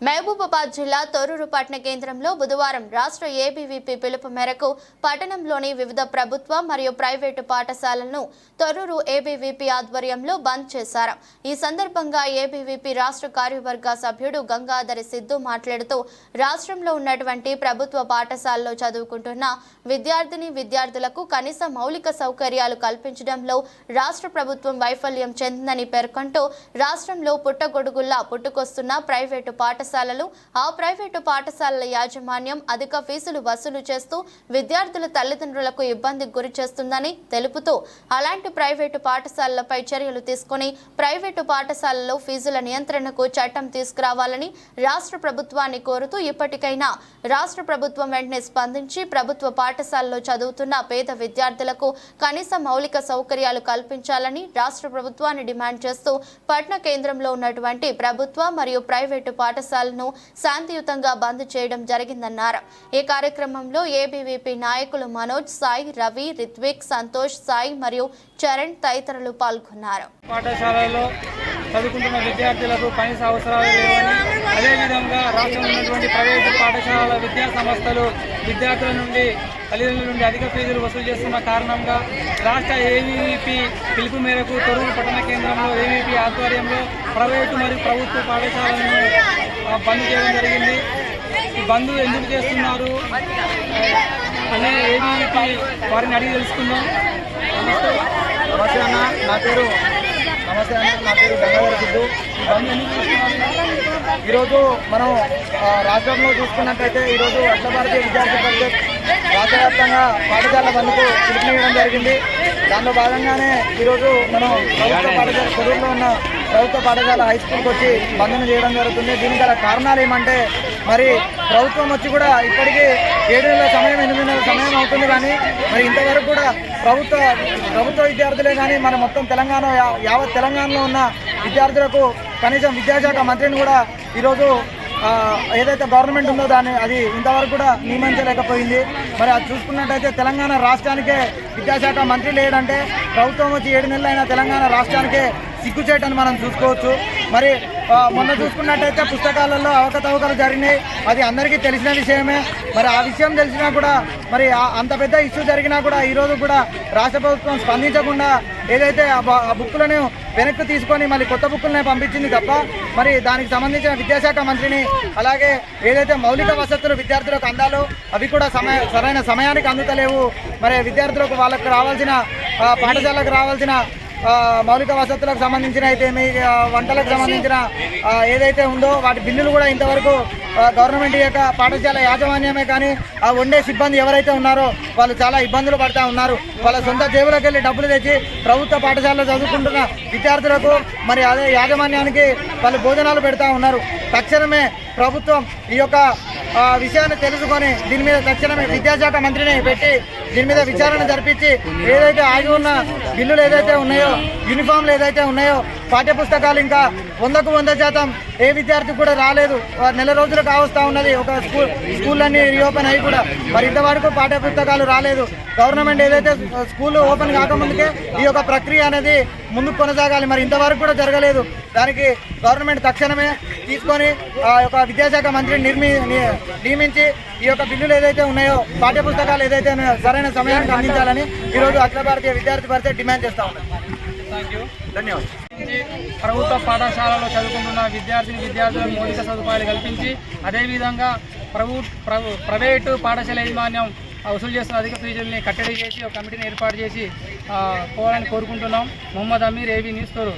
మహబూబాబాద్ జిల్లా తొర్రూరు పట్టణ కేంద్రంలో బుధవారం రాష్ట్ర ఏబీవీపీ పిలుపు మేరకు పట్టణంలోని వివిధ ప్రభుత్వ మరియు ప్రైవేటు పాఠశాలలను తొర్రూరు ఏబీవీపీ ఆధ్వర్యంలో బంద్ చేశారు. ఈ సందర్భంగా ఏబీవీపీ రాష్ట్ర కార్యవర్గ సభ్యుడు గంగాధరి సిద్ధు మాట్లాడుతూ రాష్ట్రంలో ఉన్నటువంటి ప్రభుత్వ పాఠశాలలో చదువుకుంటున్న విద్యార్థిని విద్యార్థులకు కనీస మౌలిక సౌకర్యాలు కల్పించడంలో రాష్ట్ర ప్రభుత్వం వైఫల్యం చెందిందని పేర్కొంటూ రాష్ట్రంలో పుట్టగొడుగుల్లా పుట్టుకొస్తున్న ప్రైవేటు పాఠశాల పాఠశాలలు ఆ ప్రైవేటు పాఠశాలల యాజమాన్యం అధిక ఫీజులు వసూలు చేస్తూ విద్యార్థుల తల్లిదండ్రులకు ఇబ్బందికి గురి చేస్తుందని తెలుపుతూ అలాంటి ప్రైవేటు పాఠశాలలపై చర్యలు తీసుకుని ప్రైవేటు పాఠశాలల్లో ఫీజుల నియంత్రణకు చట్టం తీసుకురావాలని రాష్ట్ర ప్రభుత్వాన్ని కోరుతూ ఇప్పటికైనా రాష్ట్ర ప్రభుత్వం వెంటనే స్పందించి ప్రభుత్వ పాఠశాలలో చదువుతున్న పేద విద్యార్థులకు కనీస మౌలిక సౌకర్యాలు కల్పించాలని రాష్ట్ర ప్రభుత్వాన్ని డిమాండ్ చేస్తూ పట్న కేంద్రంలో ఉన్నటువంటి ప్రభుత్వ మరియు ప్రైవేటు పాఠశాల పాఠశాలను శాంతియుతంగా బంద్ చేయడం జరిగిందన్నారు. ఈ కార్యక్రమంలో ఏబీవీపీ నాయకులు మనోజ్ సాయి రవి రిత్విక్ సంతోష్ సాయి మరియు చరణ్ తదితరులు పాల్గొన్నారు. పాఠశాలలో చదువుకుంటున్న విద్యార్థులకు కనీస అవసరాలు లేవని అదేవిధంగా రాష్ట్రంలో ఉన్నటువంటి ప్రైవేటు పాఠశాలల విద్యా సంస్థలు విద్యార్థుల నుండి తల్లిదండ్రుల నుండి అధిక ఫీజులు వసూలు చేస్తున్న కారణంగా రాష్ట్ర ఏవీవీపీ పిలుపు మేరకు తొరూరు పట్టణ కేంద్రంలో ఏవీపీ ఆధ్వర్యంలో ప్రైవేటు మరియు ప్రభుత్వ పాఠశాలను బంద్ చేయడం జరిగింది. ఈ బంద్ ఎందుకు చేస్తున్నారు? అనే ఏవీవీపీ వారిని అడిగి తెలుసుకుందాం. నమస్తే నమస్తే అన్న నా పేరు నమస్తే అన్న నా పేరు గంగాధర సిద్ధు. ఈ బంద్ ఎందుకు చేస్తున్నారు? ఈరోజు మనం రాజ్యంలో రాష్ట్రంలో చూసుకున్నట్టయితే ఈరోజు అఖిల భారతీయ విద్యార్థి పరిషత్ రాష్ట్ర వ్యాప్తంగా పాఠశాల బంద్కు పిలుపునివ్వడం జరిగింది. దానిలో భాగంగానే ఈరోజు మనం ప్రభుత్వ పాఠశాల చెరువులో ఉన్న ప్రభుత్వ పాఠశాల హై స్కూల్కి వచ్చి బంధన చేయడం జరుగుతుంది. దీనికి గల కారణాలు ఏమంటే మరి ప్రభుత్వం వచ్చి కూడా ఇప్పటికీ ఏడు నెలల సమయం ఎనిమిది నెలల సమయం అవుతుంది కానీ మరి ఇంతవరకు కూడా ప్రభుత్వ ప్రభుత్వ విద్యార్థులే కానీ మన మొత్తం తెలంగాణ యావత్ తెలంగాణలో ఉన్న విద్యార్థులకు కనీసం విద్యాశాఖ మంత్రిని కూడా ఈరోజు ఏదైతే గవర్నమెంట్ ఉందో దాన్ని అది ఇంతవరకు కూడా నియమించలేకపోయింది. మరి అది చూసుకున్నట్టయితే తెలంగాణ రాష్ట్రానికే విద్యాశాఖ మంత్రి లేడంటే ప్రభుత్వం వచ్చి ఏడు నెలలైన తెలంగాణ రాష్ట్రానికే సిగ్గుచేటని మనం చూసుకోవచ్చు. మరి మొన్న చూసుకున్నట్టయితే పుస్తకాలలో అవకతవకలు జరిగినాయి. అది అందరికీ తెలిసిన విషయమే. మరి ఆ విషయం తెలిసినా కూడా మరి అంత పెద్ద ఇష్యూ జరిగినా కూడా ఈరోజు కూడా రాష్ట్ర ప్రభుత్వం స్పందించకుండా ఏదైతే ఆ బుక్కులను వెనక్కి తీసుకొని మళ్ళీ కొత్త బుక్కులనే పంపించింది తప్ప మరి దానికి సంబంధించిన విద్యాశాఖ మంత్రిని అలాగే ఏదైతే మౌలిక వసతులు విద్యార్థులకు అందాలో అవి కూడా సమయ సరైన సమయానికి అందుతలేవు. మరి విద్యార్థులకు వాళ్ళకు రావాల్సిన పాఠశాలకు రావాల్సిన మౌలిక వసతులకు సంబంధించిన అయితే మీ వంటలకు సంబంధించిన ఏదైతే ఉందో వాటి బిల్లులు కూడా ఇంతవరకు గవర్నమెంట్ యొక్క పాఠశాల యాజమాన్యమే కానీ ఆ వండే సిబ్బంది ఎవరైతే ఉన్నారో వాళ్ళు చాలా ఇబ్బందులు పడుతూ ఉన్నారు. వాళ్ళ సొంత జేబులోకి వెళ్ళి డబ్బులు తెచ్చి ప్రభుత్వ పాఠశాలలో చదువుకుంటున్న విద్యార్థులకు మరి అదే యాజమాన్యానికి వాళ్ళు భోజనాలు పెడతా ఉన్నారు. తక్షణమే ప్రభుత్వం ఈ యొక్క విషయాన్ని తెలుసుకొని దీని మీద తక్షణమే విద్యాశాఖ మంత్రిని పెట్టి దీని మీద విచారణ జరిపించి ఏదైతే ఆగి ఉన్న బిల్లులు ఏదైతే ఉన్నాయో యూనిఫామ్లు ఏదైతే ఉన్నాయో పాఠ్య పుస్తకాలు ఇంకా వందకు వంద శాతం ఏ విద్యార్థి కూడా రాలేదు. నెల రోజులు కావస్తా ఉన్నది. ఒక స్కూల్ స్కూళ్ళన్నీ రీఓపెన్ అయ్యి కూడా మరి ఇంతవరకు పాఠ్య పుస్తకాలు రాలేదు. గవర్నమెంట్ ఏదైతే స్కూల్ ఓపెన్ కాకముందుకే ఈ యొక్క ప్రక్రియ అనేది ముందుకు కొనసాగాలి. మరి ఇంతవరకు కూడా జరగలేదు. దానికి గవర్నమెంట్ తక్షణమే తీసుకొని ఆ యొక్క విద్యాశాఖ మంత్రిని నిర్మి నియమించి ఈ యొక్క బిల్లులు ఏదైతే ఉన్నాయో పాఠ్య పుస్తకాలు ఏదైతే ఉన్నాయో సరైన సమయానికి అందించాలని ఈరోజు అఖిల భారతీయ విద్యార్థి పరిషత్ డిమాండ్ చేస్తా ఉన్నాం ధన్యవాదాలు. ప్రభుత్వ పాఠశాలలో చదువుకుంటున్న విద్యార్థిని విద్యార్థులకు మౌలిక సదుపాయాలు కల్పించి అదేవిధంగా ప్రభు ప్రభు ప్రైవేటు పాఠశాల యాజమాన్యం వసూలు చేస్తున్న అధిక ఫీజుల్ని కట్టడి చేసి ఒక కమిటీని ఏర్పాటు చేసి పోవాలని కోరుకుంటున్నాం. Mohammad Amir AB news తోరు.